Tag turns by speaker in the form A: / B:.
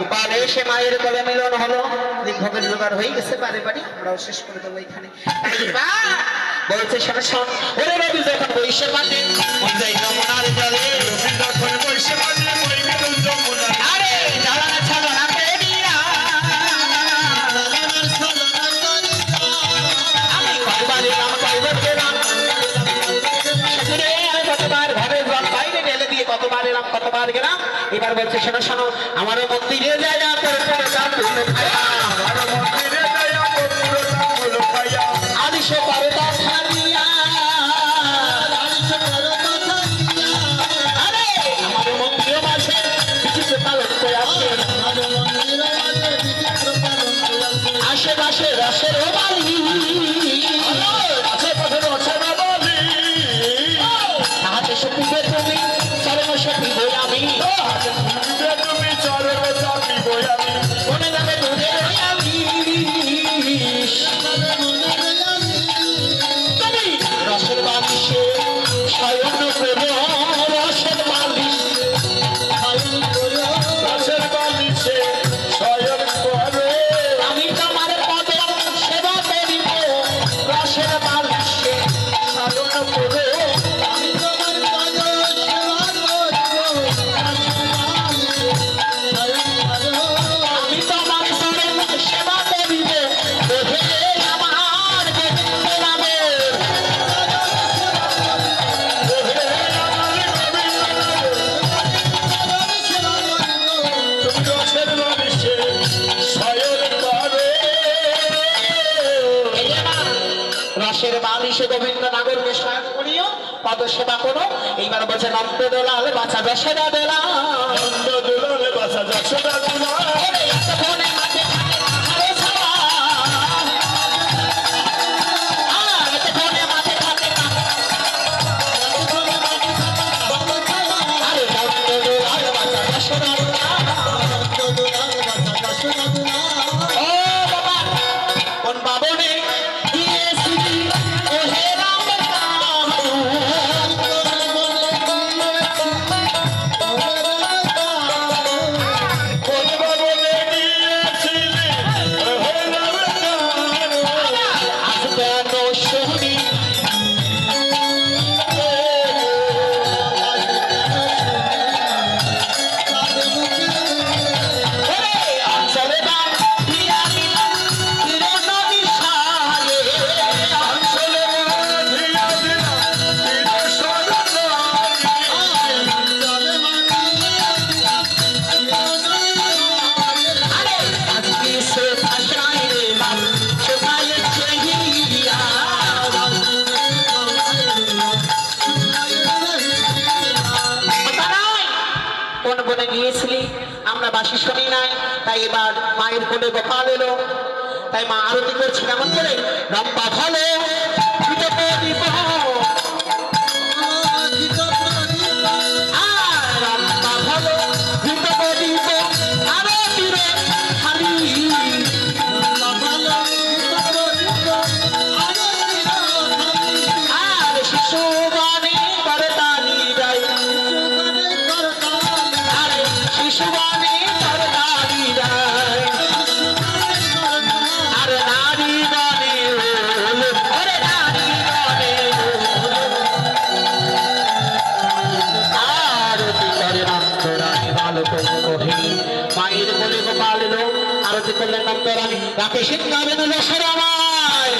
A: গোপাল এসে মায়ের কোলে মিলন হলো। দীর্ঘকের জোগাড় হয়ে গেছে পারি আমরাও শেষ করে দেবো এখানে। বলছে সরাসরি ওরে রবি যখন বৈশে এবার বলছে শোনো শোনো আমারও মন্দিরে যায় না আশেপাশে রাশের আমি পীর বালিশে গোবিন্দ নাগর মেশায় করিও পদ সেবা করো। এইবার বলছে নন্দ দোলাল বাঁচা যশোদা দোলা
B: নন্দ দোলাল বাঁচা যশোদা দোলা
A: Thank you.
B: বোন বলে গিয়েছিলি,
A: আমরা বাসি শুনি নাই, তাই এবার মায়ের কোলে গোপাল এলো। তাই মা আরতি করছে কেমন করে? লম্বা ভালো কোহে মায়ের মনে গোপাল আরতি করলেন নন্দরানী রাতে সিংহাবেন রসরামায়